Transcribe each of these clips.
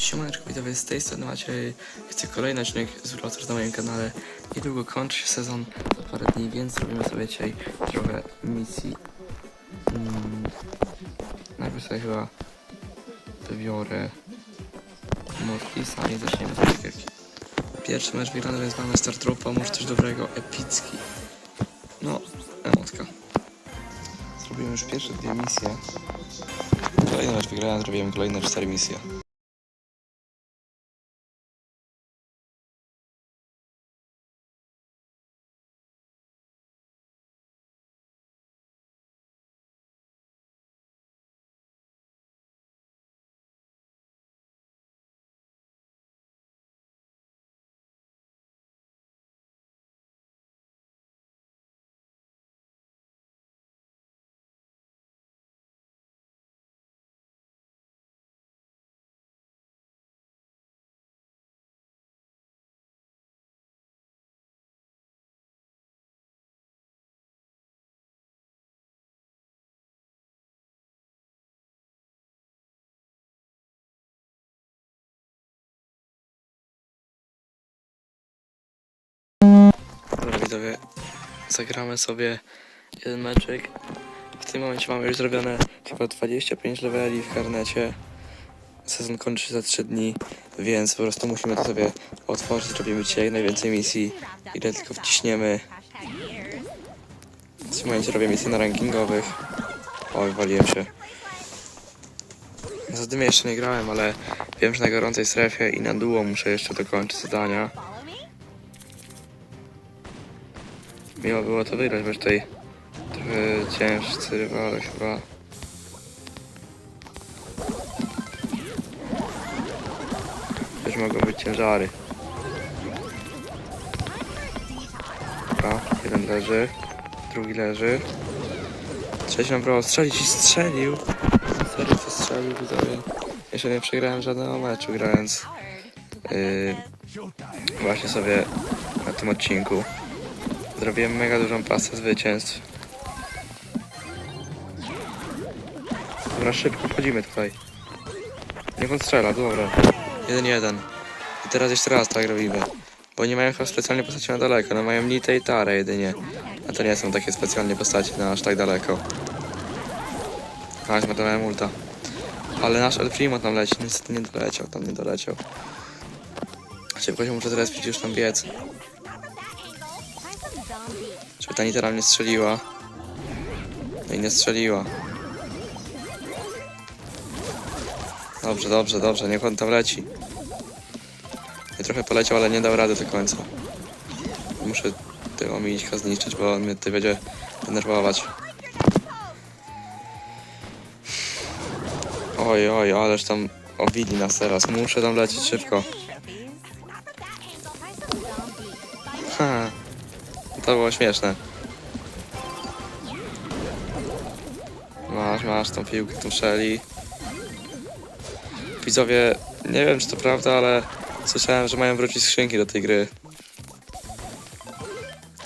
Siemaneczko, widzowie, z tej strony macie chcę kolejny odcinek z Wrocław na moim kanale. Niedługo kończy się sezon za parę dni, więc zrobimy sobie dzisiaj trochę misji. Mm, najpierw sobie chyba wybiorę Mortisa i zaczniemy sobie gierki. Pierwszy mecz wygrany, więc mamy start dropa, może coś dobrego, epicki. No, emotka. Zrobimy już pierwsze dwie misje. Kolejny mecz wygrałem, zrobiłem kolejne cztery misje. Widzowie, zagramy sobie jeden meczek. W tym momencie mamy już zrobione chyba 25 leveli w karnecie. Sezon kończy się za 3 dni, więc po prostu musimy to sobie otworzyć. Robimy dzisiaj jak najwięcej misji, ile tylko wciśniemy. W tym momencie robię misje na rankingowych. Oj, waliłem się. Za dymie jeszcze nie grałem, ale wiem, że na gorącej strefie i na duo muszę jeszcze dokończyć zadania. Miło było to wygrać, bo tutaj trochę ciężcy rywale chyba. Też mogą być ciężary. Dobra, jeden leży, drugi leży. Trzeci mam prawo strzelić i strzelił. Serio co strzelił widzowie. Jeszcze nie przegrałem żadnego meczu grając yy, właśnie sobie na tym odcinku. Zrobiłem mega dużą pasę zwycięstw. Dobra, szybko wchodzimy tutaj. Niech on strzela, dobra. 1-1. I teraz jeszcze raz tak robimy. Bo nie mają chyba specjalnie postaci na daleko, no mają Nitę i Tarę jedynie. A to nie są takie specjalnie postaci na aż tak daleko. A, zmarnowałem ulta. Ale nasz El Primo tam leci, niestety nie doleciał, tam nie doleciał. Szybko się muszę zrespić, już tam biec. Żeby ta Nita nam nie strzeliła. No i nie strzeliła. Dobrze, dobrze, dobrze, niech on tam leci. Ja trochę poleciał, ale nie dał rady do końca. Muszę tego Milićka zniszczyć, bo on mnie tutaj będzie denerwować. Oj, oj, ależ tam obili nas teraz. Muszę tam lecieć szybko. To było śmieszne. Masz, masz tą piłkę, tą szeli. Widzowie, nie wiem czy to prawda, ale słyszałem, że mają wrócić skrzynki do tej gry.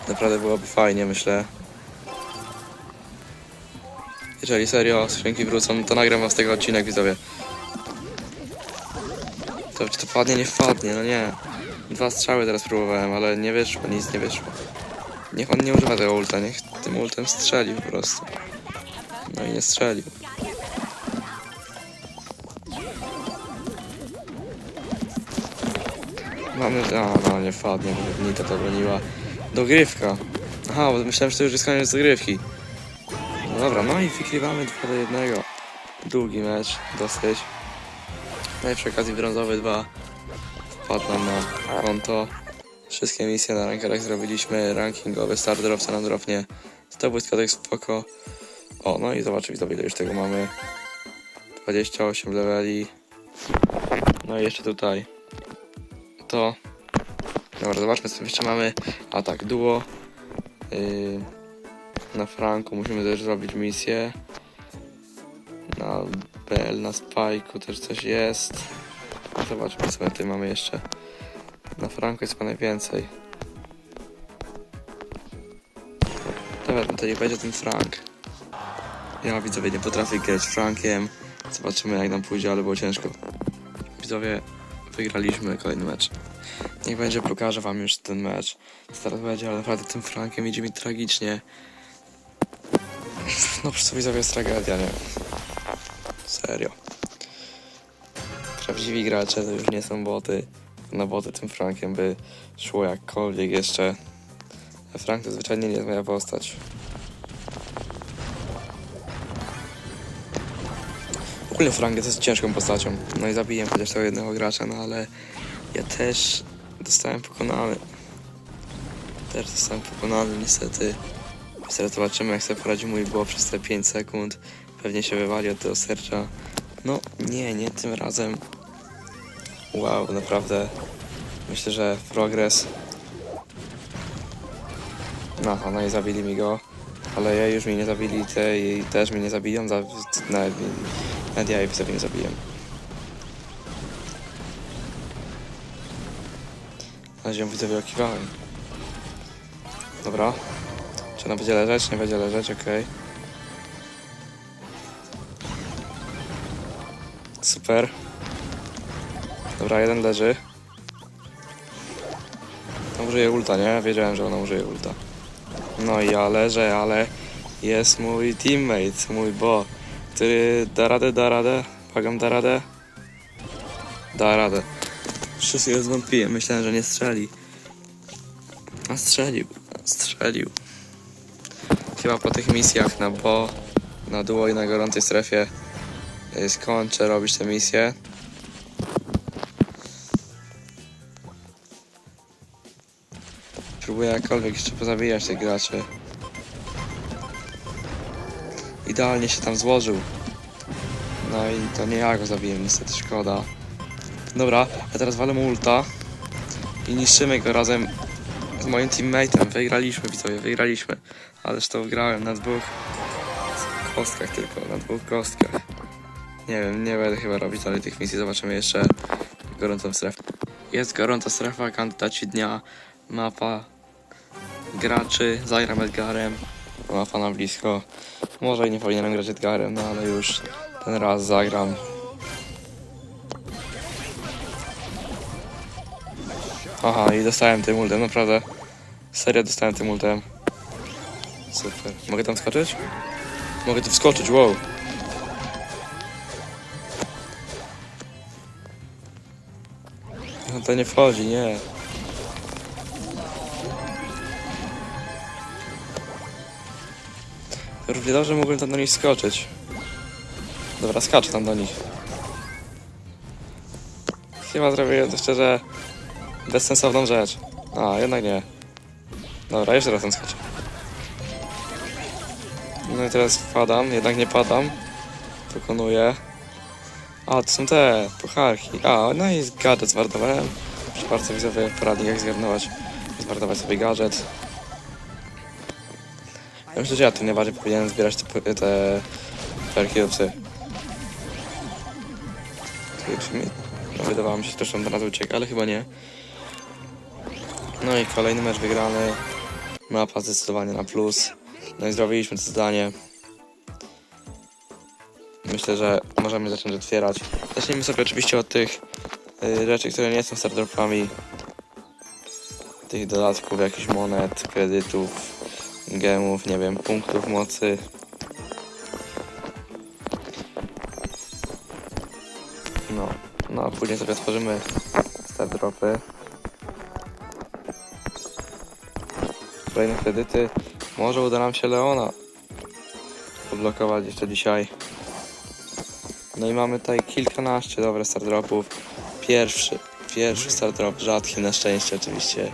Naprawdę byłoby fajnie, myślę. Jeżeli serio skrzynki wrócą, to nagram z tego odcinek, widzowie. To czy to padnie, nie wpadnie, no nie. Dwa strzały teraz próbowałem, ale nie wyszło, nic nie wyszło. Niech on nie używa tego ulta, niech tym ultem strzeli po prostu. No i nie strzelił. Mamy... A, no nie wpadnie, bo Nita to broniła. Dogrywka. Aha, bo myślałem, że to już jest koniec dogrywki. No dobra, no i wygrywamy 2 do 1. Długi mecz, dosyć. No i przy okazji brązowy 2 wpadł nam na konto. Wszystkie misje na rankerach zrobiliśmy. Rankingowy start dropsa nam dropnie. Zdobójstwo tak spoko. O, no i zobaczcie widzowie, ile już tego mamy. 28 leveli. No i jeszcze tutaj. To. Dobra, zobaczmy co jeszcze mamy. A tak, duo. Yy, na Franku musimy też zrobić misję. Na Bell, na Spike'u też coś jest. Zobaczmy co my tutaj mamy jeszcze. Na Franku jest chyba najwięcej. Dobra, no to niech będzie ten Frank. Ja widzowie nie potrafię grać Frankiem. Zobaczymy jak nam pójdzie, ale było ciężko. widzowie, wygraliśmy kolejny mecz. Niech będzie, pokażę wam już ten mecz. Teraz będzie, ale naprawdę tym Frankiem idzie mi tragicznie. No po prostu widzowie jest tragedia, nie? Serio. Prawdziwi gracze to już nie są boty. Na boty tym Frankiem by szło jakkolwiek jeszcze. Frank to zwyczajnie nie jest moja postać. Ogólnie Frank jest ciężką postacią. No i zabiję chociaż tego jednego gracza, no ale ja też dostałem pokonany. Też zostałem pokonany niestety. Teraz zobaczymy jak sobie poradzi mój było przez te 5 sekund. Pewnie się wywali od tego serca. No nie, nie tym razem. Wow, naprawdę. Myślę, że progres. Aha, no i zabili mi go. Ale ja już mi nie zabili te i też mnie nie zabiją. Za, nawet, mi- nawet ja jej sobie nie zabiję. Na razie ją widzowie okiwałem. Dobra. Czy ona będzie leżeć? Nie będzie leżeć, okej. Super. Dobra, jeden leży. No, użyje ulta, nie? Wiedziałem, że ona użyje ulta. No i ja leżę, ale jest mój teammate, mój bo, który da radę, da radę. Pagam da radę. Da radę. Wszystko zwątpiłem, myślałem, że nie strzeli. A strzelił, strzelił. Chyba po tych misjach na bo, na duo i na gorącej strefie y, skończę robić te misje. Próbuję jakkolwiek jeszcze pozabijać tych graczy. Idealnie się tam złożył. No i to nie ja go zabiję, niestety szkoda. Dobra, ja teraz walę mu ulta i niszczymy go razem z moim teammateem. Wygraliśmy, widzowie, wygraliśmy. Ależ to grałem na dwóch kostkach tylko, na dwóch kostkach. Nie wiem, nie będę chyba robić dalej tych misji, zobaczymy jeszcze gorącą strefę. Jest gorąca strefa, kandydaci dnia, mapa graczy, zagram Edgarem, mapa na blisko. Może i nie powinienem grać Edgarem, no ale już ten raz zagram. Aha, i dostałem tym ultem, naprawdę. Serio dostałem tym ultem. Super. Mogę tam skoczyć? Mogę tu wskoczyć, wow. No to nie wchodzi, nie. Równie dobrze mógłbym tam do nich skoczyć. Dobra, skaczę tam do nich. Chyba zrobiłem to szczerze bezsensowną rzecz. A, jednak nie. Dobra, jeszcze raz tam skoczę. No i teraz wpadam, jednak nie padam. Pokonuję. A, to są te pucharki. A, no i gadżet zmarnowałem. Proszę bardzo, widzowie, poradnik jak zgarnować. Zmarnować sobie gadżet. Ja myślę, że ja tu najbardziej powinienem zbierać te, te do psy. No, wydawało mi się, że on do nas ucieka, ale chyba nie. No i kolejny mecz wygrany. Mapa zdecydowanie na plus. No i zrobiliśmy to zadanie. Myślę, że możemy zacząć otwierać. Zacznijmy sobie oczywiście od tych y, rzeczy, które nie są stardropami. Tych dodatków, jakichś monet, kredytów, gemów, nie wiem, punktów mocy. No, no a później sobie otworzymy stardropy. Kolejne kredyty. Może uda nam się Leona odblokować jeszcze dzisiaj. No i mamy tutaj kilkanaście dobre stardropów. Pierwszy, pierwszy stardrop, rzadki na szczęście oczywiście.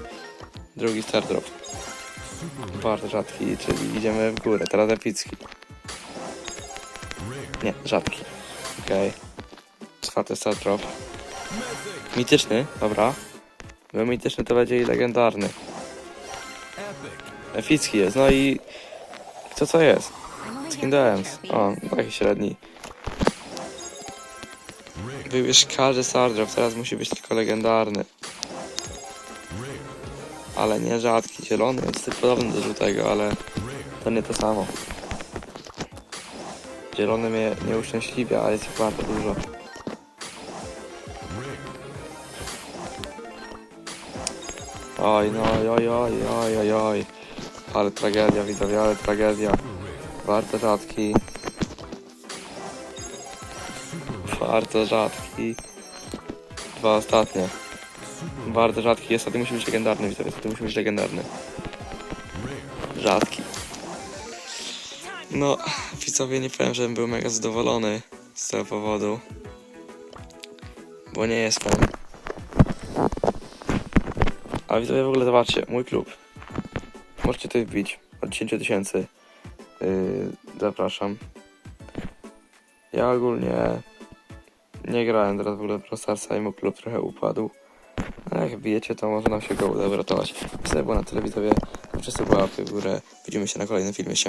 Drugi stardrop. Bardzo rzadki, czyli idziemy w górę. Teraz epicki. Nie, rzadki. Okej. Czwarty stardrop. Mityczny, dobra. Był mityczny to będzie i legendarny. Epicki jest, no i... Co co jest? Skin Dance. O, taki średni. Już każdy Stardrop, teraz musi być tylko legendarny ale nie rzadki, zielony jest podobny do żółtego, ale to nie to samo. Zielony mnie nie uszczęśliwia, ale jest ich bardzo dużo. Oj, no, oj, oj, oj, oj, oj. Ale tragedia, widzowie, ale tragedia. Bardzo rzadki. Bardzo rzadki. Dwa ostatnie. Bardzo rzadki jest, a ty musi być legendarny, widzowie, ty musi być legendarny. Rzadki. No, widzowie, nie powiem, żebym był mega zadowolony z tego powodu. Bo nie jestem. Ale widzowie, w ogóle zobaczcie, mój klub. Możecie tutaj wbić od 10 tysięcy. Yy, zapraszam. Ja ogólnie nie grałem teraz w ogóle w Brawl Starsa i mój klub trochę upadł. Jak bijecie, to może nam się go uda uratować. Że było na tyle widzowie. Wszyscy łapy w górę. Widzimy się na kolejnym filmie. Siema.